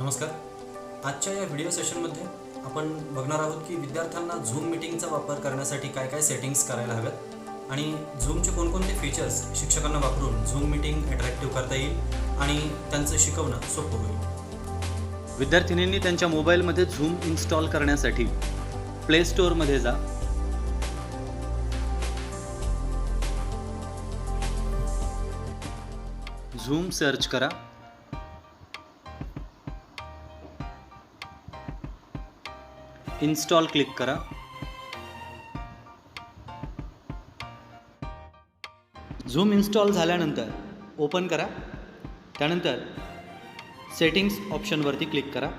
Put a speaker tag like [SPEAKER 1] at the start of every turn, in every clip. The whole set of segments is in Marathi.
[SPEAKER 1] नमस्कार. आजच्या या व्हिडिओ सेशनमध्ये आपण बघणार आहोत की विद्यार्थ्यांना झूम मिटिंगचा वापर करण्यासाठी काय काय सेटिंग्स करायला हव्यात आणि झूमचे कोणकोणते फीचर्स शिक्षकांना वापरून झूम मिटिंग अट्रॅक्टिव्ह करता येईल आणि त्यांचं शिकवणं सोपं होईल.
[SPEAKER 2] विद्यार्थिनींनी त्यांच्या मोबाईलमध्ये झूम इन्स्टॉल करण्यासाठी प्ले स्टोअरमध्ये जा. झूम सर्च करा. इन्स्टॉल क्लिक करा. झूम इन्स्टॉल झाल्यानंतर ओपन करा. त्यानंतर सेटिंग्स ऑप्शनवरती क्लिक करा.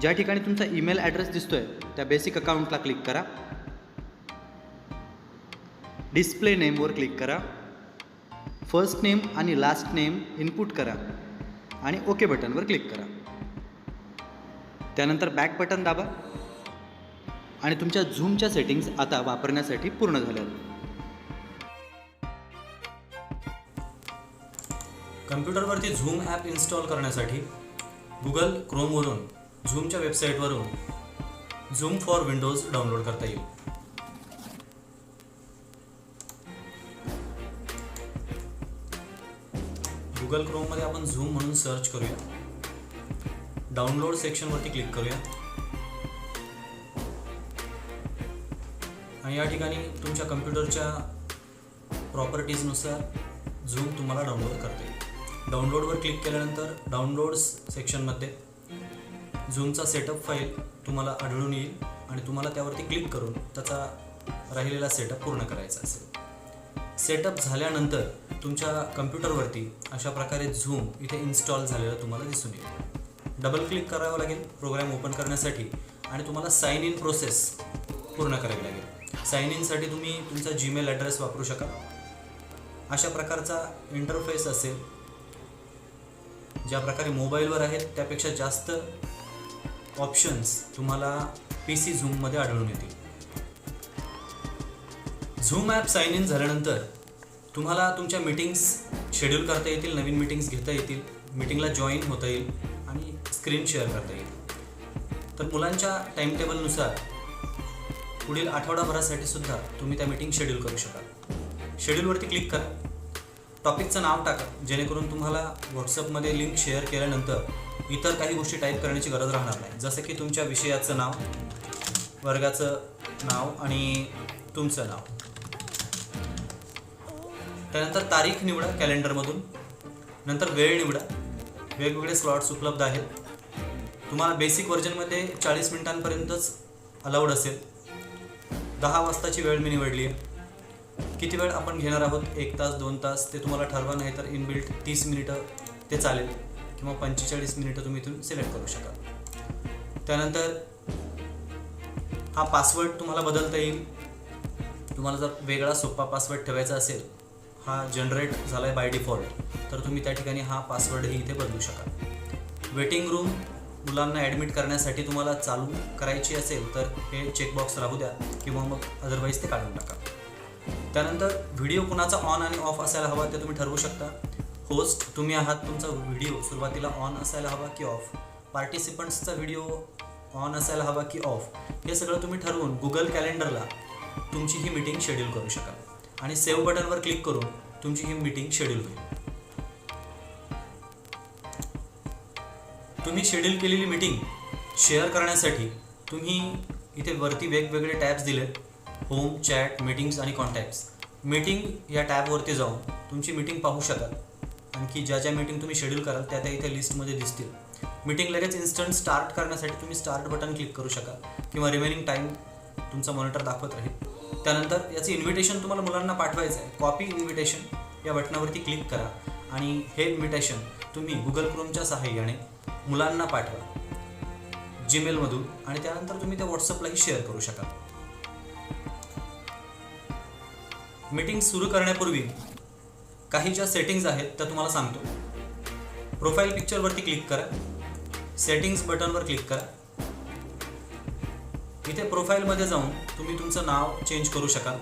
[SPEAKER 2] ज्या ठिकाणी तुमचा ईमेल ॲड्रेस दिसतो आहे त्या बेसिक अकाउंटला क्लिक करा. डिस्प्ले नेमवर क्लिक करा. फर्स्ट नेम आणि लास्ट नेम इनपुट करा आणि ओके बटनवर क्लिक करा. त्यानंतर बॅक बटन दाबा. आणि तुमच्या झूमच्या सेटिंग्स आता वापरण्यासाठी पूर्ण झाल्या आहेत
[SPEAKER 1] कम्प्युटरवरती झूम ॲप इन्स्टॉल करण्यासाठी गुगल क्रोमवरून झूमच्या वेबसाईटवरून झूम फॉर विंडोज डाउनलोड करता येईल. गुगल क्रोममध्ये आपण झूम म्हणून सर्च करूया. डाउनलोड सेक्शनवरती क्लिक करूया. आणि या ठिकाणी तुमच्या कम्प्युटरच्या प्रॉपर्टीजनुसार झूम तुम्हाला डाउनलोड करता येईल. डाउनलोडवर क्लिक केल्यानंतर डाउनलोड्स सेक्शनमध्ये झूमचा सेटअप फाईल तुम्हाला आढळून येईल आणि तुम्हाला त्यावरती क्लिक करून त्याचा राहिलेला सेटअप पूर्ण करायचा असेल. सेटअप झाल्यानंतर तुमच्या कम्प्युटरवरती अशा प्रकारे झूम इथे इन्स्टॉल झालेलं तुम्हाला दिसून येईल. डबल क्लिक करावं लागेल प्रोग्राम ओपन करण्यासाठी आणि तुम्हाला साईन इन प्रोसेस पूर्ण करावी लागेल. साईन इनसाठी तुम्ही तुमचा जीमेल ॲड्रेस वापरू शकाल. अशा प्रकारचा इंटरफेस असेल ज्या प्रकारे मोबाईलवर आहेत त्यापेक्षा जास्त ऑप्शन्स तुम्हाला पी सी झूममध्ये आढळून येतील. झूम ॲप साईन इन झाल्यानंतर तुम्हाला तुमच्या मीटिंग्स शेड्यूल करता येतील नवीन मीटिंग्स घेता येतील मीटिंगला जॉईन होता येईल. स्क्रीन शेअर करता येईल. तर मुलांच्या टाईमटेबलनुसार पुढील आठवडाभरासाठी सुद्धा तुम्ही त्या मीटिंग शेड्यूल करू शकाल. शेड्यूलवरती क्लिक करा. टॉपिकचं नाव टाका. जेणेकरून तुम्हाला व्हॉट्सअपमध्ये लिंक शेअर केल्यानंतर इतर काही गोष्टी टाईप करण्याची गरज राहणार नाही. जसं की तुमच्या विषयाचं नाव वर्गाचं नाव आणि तुमचं नाव. त्यानंतर तारीख निवडा कॅलेंडरमधून नंतर वेळ निवडा. वेगवेगळे स्लॉट्स उपलब्ध आहेत. तुम्हाला बेसिक व्हर्जनमध्ये चाळीस मिनिटांपर्यंतच अलाउड असेल. दहा वाजताची वेळ मी निवडली आहे किती वेळ आपण घेणार आहोत? एक तास दोन तास ते तुम्हाला ठरवा नाही तर इनबिल्ट तीस मिनिटं ते चालेल. किंवा पंचेचाळीस मिनिटं तुम्ही इथून सिलेक्ट करू शकाल. त्यानंतर हा पासवर्ड तुम्हाला बदलता येईल. तुम्हाला जर वेगळा सोपा पासवर्ड ठेवायचा असेल हा जनरेट झाला आहे बाय डिफॉल्ट तर तुम्ही त्या ठिकाणी हा पासवर्डही इथे बदलू शकाल. वेटिंग रूम मुलांना ॲडमिट करण्यासाठी तुम्हाला चालू करायची असेल तर हे चेकबॉक्स राहू द्या किंवा मग अदरवाईज ते काढून टाका. त्यानंतर व्हिडिओ कुणाचा ऑन आणि ऑफ असायला हवा ते तुम्ही ठरवू शकता. होस्ट तुम्ही आहात तुमचा व्हिडिओ सुरुवातीला ऑन असायला हवा की ऑफ पार्टिसिपंट्सचा व्हिडिओ ऑन असायला हवा की ऑफ हे सगळं तुम्ही ठरवून गुगल कॅलेंडरला तुमची ही मीटिंग शेड्यूल करू शकाल. आणि सेव्ह बटनवर क्लिक करून तुमची ही मीटिंग शेड्यूल होईल. तुम्ही शेड्यूल केलेली मीटिंग शेअर करण्यासाठी तुम्ही इथे वरती वेगवेगळे टॅब्स दिलेत. होम चॅट मीटिंग्स आणि कॉन्टॅक्ट्स मीटिंग या टॅबवरती जाऊन तुमची मीटिंग पाहू शकाल. आणखी ज्या ज्या मीटिंग तुम्ही शेड्यूल कराल त्या त्या इथे लिस्टमध्ये दिसतील. मीटिंग लगेच इन्स्टंट स्टार्ट करण्यासाठी तुम्ही स्टार्ट बटन क्लिक करू शकाल किंवा रिमेनिंग टाईम तुमचा मॉनिटर दाखवत राहील. त्यानंतर याचं इन्व्हिटेशन तुम्हाला मुलांना पाठवायचं आहे. कॉपी इन्व्हिटेशन या बटनावरती क्लिक करा. आणि हे इन्व्हिटेशन तुम्ही गुगल क्रोमच्या सहाय्याने मुलांना पाठवा. जीमेलमधून आणि त्यानंतर तुम्ही त्या व्हॉट्सअपलाही शेअर करू शकाल. मीटिंग सुरू करण्यापूर्वी काही ज्या सेटिंग्ज आहेत त्या तुम्हाला सांगतो. प्रोफाईल पिक्चरवरती क्लिक करा. सेटिंग्स बटनवर क्लिक करा. इथे प्रोफाईलमध्ये जाऊन तुम्ही तुमचं नाव चेंज करू शकाल.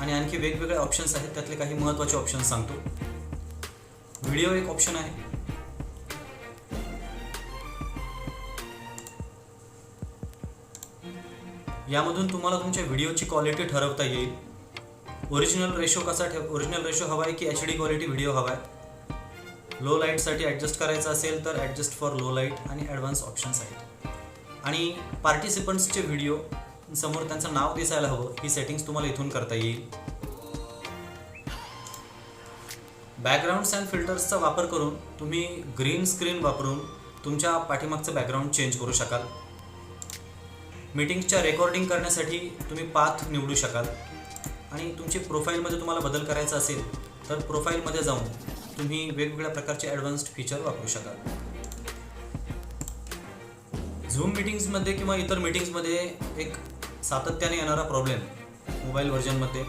[SPEAKER 1] आणि आणखी वेगवेगळे ऑप्शन्स आहेत त्यातले काही महत्त्वाचे ऑप्शन्स सांगतो. व्हिडिओ एक ऑप्शन आहे. यामधून तुम्हाला तुमच्या व्हिडिओची क्वालिटी ठरवता येईल. ओरिजिनल रेशो कसा ठेव ओरिजिनल रेशो हवा आहे की एच डी क्वालिटी व्हिडिओ हवा आहे? लो लाईटसाठी ॲडजस्ट करायचं असेल तर ॲडजस्ट फॉर लो लाइट आणि ॲडव्हान्स ऑप्शन्स आहेत. आणि पार्टिसिपंट्सचे व्हिडिओ समोर त्यांचं नाव दिसायला हवं ही सेटिंग्स तुम्हाला इथून करता येईल. बॅकग्राऊंड्स अँड फिल्टर्सचा वापर करून तुम्ही ग्रीन स्क्रीन वापरून तुमच्या पाठीमागचं बॅकग्राऊंड चेंज करू शकाल. मीटिंगच्या रेकॉर्डिंग करण्यासाठी तुम्ही पाथ निवडू शकाल. आणि तुमची प्रोफाईलमध्ये तुम्हाला बदल करायचा असेल तर प्रोफाईलमध्ये जाऊन तुम्ही वेगवेगळ्या प्रकारचे ॲडव्हान्स्ड फीचर वापरू शकाल. झूम मीटिंग्समध्ये किंवा इतर मीटिंग्समध्ये एक सातत्याने येणारा प्रॉब्लेम मोबाईल व्हर्जनमध्ये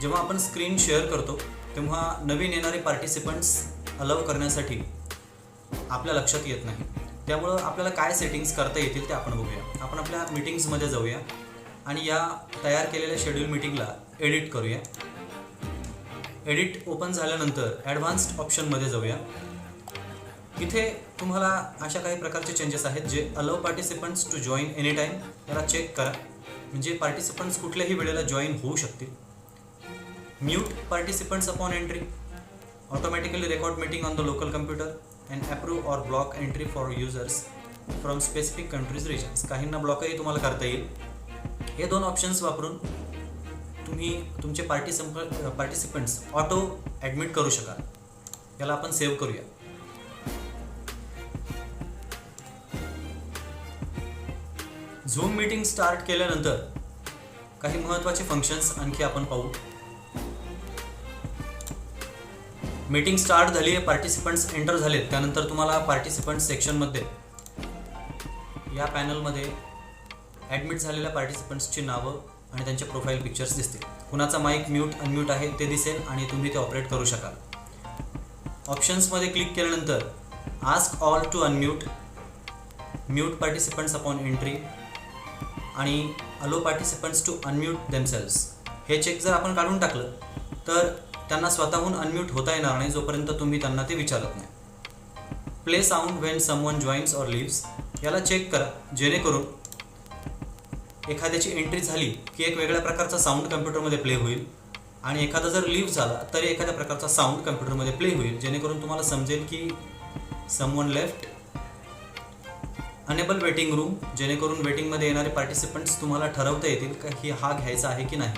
[SPEAKER 1] जेव्हा आपण स्क्रीन शेअर करतो तेव्हा नवीन येणारे पार्टिसिपंट्स अलाव करण्यासाठी आपल्या लक्षात येत नाही. त्यामुळं आपल्याला काय सेटिंग्स करता येतील ते आपण बघूया. आपण आपल्या मीटिंग्समध्ये जाऊया आणि या तयार केलेल्या शेड्यूल मीटिंगला एडिट करूया. एडिट ओपन झाल्यानंतर ॲडव्हान्स्ड ऑप्शनमध्ये जाऊया. इथे तुम्हाला अशा काही प्रकारचे चेंजेस आहेत जे allow participants to join any time याला चेक करा. म्हणजे पार्टिसिपंट्स कुठल्याही वेळेला जॉईन होऊ शकतील. Mute participants upon entry automatically record meeting on the local computer and approve or block entry for users from specific countries regions काहींना ब्लॉकही तुम्हाला करता येईल. हे दोन ऑप्शन्स वापरून तुम्ही तुमचे पार्टिसिप पार्टिसिपंट्स ऑटो ॲडमिट करू शकाल. याला आपण सेव्ह करूया. झूम मीटिंग स्टार्ट केल्यानंतर काही महत्त्वाचे फंक्शन्स आणखी आपण पाहू. मीटिंग स्टार्ट झाली आहे पार्टिसिपंट्स एंटर झालेत. त्यानंतर तुम्हाला पार्टिसिपंट्स सेक्शनमध्ये या पॅनलमध्ये ॲडमिट झालेल्या पार्टिसिपंट्सची नावं आणि त्यांचे प्रोफाईल पिक्चर्स दिसतील. कुणाचा माईक म्यूट अनम्यूट आहे ते दिसेल आणि तुम्ही ते ऑपरेट करू शकाल. ऑप्शन्समध्ये क्लिक केल्यानंतर ask all to unmute mute participants upon entry आणि allow participants to unmute themselves हे चेक जर आपण काढून टाकलं तर त्यांना स्वतःहून अनम्यूट होता येणार नाही जोपर्यंत तुम्ही त्यांना ते विचारत नाही. Play sound when someone joins or leaves याला चेक करा जेणेकरून एखाद्याची एंट्री झाली की एक वेगळ्या प्रकारचा साऊंड कम्प्युटरमध्ये प्ले होईल. आणि एखादा जर लिव्ह झाला तरी एखाद्या प्रकारचा साऊंड कम्प्युटरमध्ये प्ले होईल जेणेकरून तुम्हाला समजेल की someone left enable waiting room जेणेकरून वेटिंगमध्ये येणारे पार्टिसिपंट्स तुम्हाला ठरवता येतील का ही हा घ्यायचा आहे की नाही.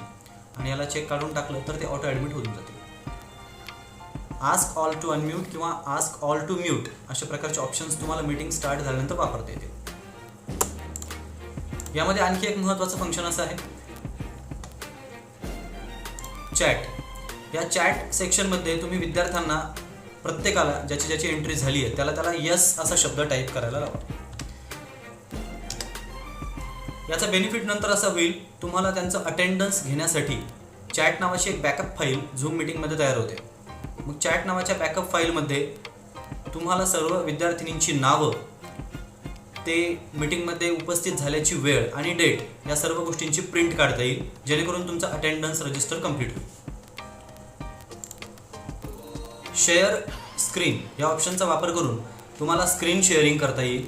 [SPEAKER 1] आणि याला चेक काढून टाकलं तर ते ऑटो ॲडमिट होऊन जाते आस्क ऑल टू अनम्यूट किंवा आस्क ऑल टू म्यूट अशा प्रकारचे ऑप्शन्स तुम्हाला मीटिंग स्टार्ट झाल्यानंतर वापरता येतील. यामध्ये आणखी एक महत्त्वाचं फंक्शन असं आहे. चॅट या चॅट सेक्शनमध्ये तुम्ही विद्यार्थ्यांना प्रत्येकाला ज्याची ज्याची एंट्री झाली आहे त्याला त्याला यस असा शब्द टाईप करायला लावा. याचा बेनिफिट नंतर असा होईल तुम्हाला त्यांचं अटेंडन्स घेण्यासाठी चॅट नावाची एक बॅकअप फाईल झूम मीटिंगमध्ये तयार होते. मग चॅट नावाच्या बॅकअप फाईलमध्ये तुम्हाला सर्व विद्यार्थिनींची नावं ते मीटिंगमध्ये उपस्थित झाल्याची वेळ आणि डेट या सर्व गोष्टींची प्रिंट काढता येईल जेणेकरून तुमचा अटेंडन्स रजिस्टर कंप्लीट होईल. शेअर स्क्रीन या ऑप्शनचा वापर करून तुम्हाला स्क्रीन शेअरिंग करता येईल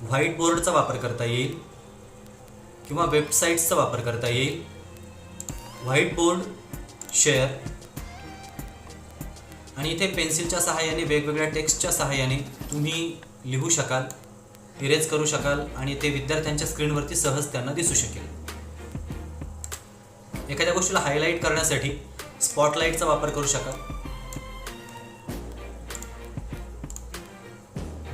[SPEAKER 1] व्हाईट बोर्डचा वापर करता येईल किंवा वेबसाईट्सचा वापर करता येईल. व्हाईट बोर्ड शेअर आणि इथे पेन्सिलच्या सहाय्याने वेगवेगळ्या टेक्स्टच्या सहाय्याने तुम्ही लिहू शकाल इरेज करू शकाल आणि ते विद्यार्थ्यांच्या स्क्रीनवरती सहज त्यांना दिसू शकेल. एखाद्या गोष्टीला हायलाईट करण्यासाठी स्पॉटलाईटचा वापर करू शकाल.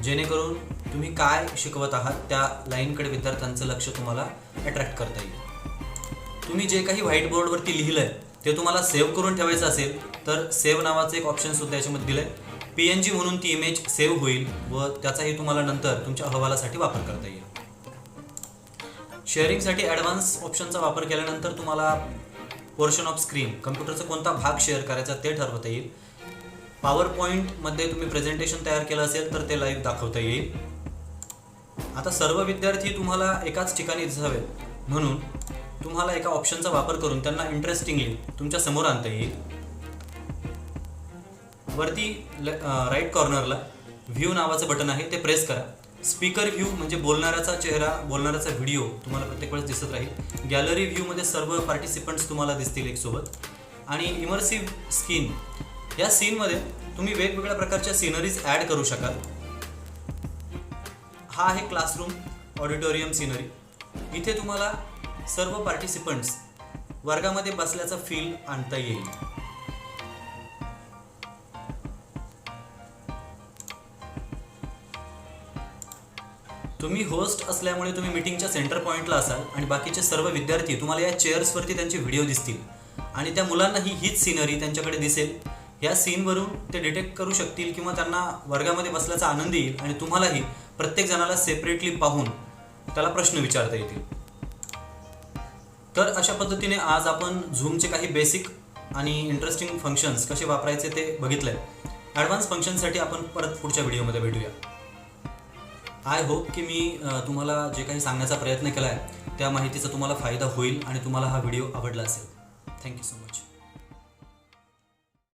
[SPEAKER 1] जेणेकरून तुम्ही काय शिकवत आहात त्या लाईनकडे विद्यार्थ्यांचं लक्ष तुम्हाला अट्रॅक्ट करता येईल. तुम्ही जे काही व्हाईट बोर्डवरती लिहिलं आहे ते तुम्हाला सेव्ह करून ठेवायचं असेल तर सेव्ह नावाचं एक ऑप्शन सुद्धा याच्यामध्ये दिलं आहे पी एन जी म्हणून ती इमेज सेव्ह होईल व त्याचाही तुम्हाला नंतर तुमच्या अहवालासाठी वापर करता येईल. शेअरिंगसाठी ॲडव्हान्स ऑप्शनचा वापर केल्यानंतर तुम्हाला पोर्शन ऑफ स्क्रीन कम्प्युटरचा कोणता भाग शेअर करायचा ते ठरवता येईल. पॉवर पॉईंटमध्ये तुम्ही प्रेझेंटेशन तयार केलं असेल तर ते लाईव्ह दाखवता येईल. आता सर्व विद्यार्थी तुम्हाला एकाच ठिकाणी दिसावेत. म्हणून तुम्हाला एका ऑप्शनचा वापर करून त्यांना इंटरेस्टिंगली तुमच्यासमोर आणता येईल. वरती राईट कॉर्नरला व्ह्यू नावाचं बटन आहे ते प्रेस करा. स्पीकर व्ह्यू म्हणजे बोलणाऱ्याचा चेहरा बोलणाऱ्याचा व्हिडिओ तुम्हाला प्रत्येक वेळेस दिसत राहील. गॅलरी व्ह्यूमध्ये सर्व पार्टिसिपंट्स तुम्हाला दिसतील एक सोबत आणि इमर्सिव्ह स्किन या सीनमध्ये तुम्ही वेगवेगळ्या प्रकारच्या सिनरीज ॲड करू शकाल. हा आहे क्लासरूम ऑडिटोरियम सिनरी इथे तुम्हाला सर्व पार्टिसिपंट्स वर्गामध्ये बसल्याचा फील आणता येईल. तुम्ही होस्ट असल्यामुळे तुम्ही मीटिंगच्या सेंटर पॉईंटला असाल आणि बाकीचे सर्व विद्यार्थी तुम्हाला या चेअर्सवरती त्यांचे व्हिडिओ दिसतील. आणि त्या मुलांनाही हीच सिनरी त्यांच्याकडे दिसेल. या सीनवरून ते डिटेक्ट करू शकतील किंवा त्यांना वर्गामध्ये बसल्याचा आनंद येईल आणि तुम्हालाही प्रत्येक जणाला सेपरेटली पाहून त्याला प्रश्न विचारता येतील. तर अशा पद्धतीने आज आपण झूमचे काही बेसिक आणि इंटरेस्टिंग फंक्शन्स कसे वापरायचे ते बघितलंय. ॲडव्हान्स फंक्शनसाठी आपण परत पुढच्या व्हिडिओमध्ये भेटूया. आय होप की मी तुम्हाला जे काही सांगण्याचा प्रयत्न केला आहे त्या माहितीचा तुम्हाला फायदा होईल आणि तुम्हाला हा व्हिडिओ आवडला असेल. Thank you so much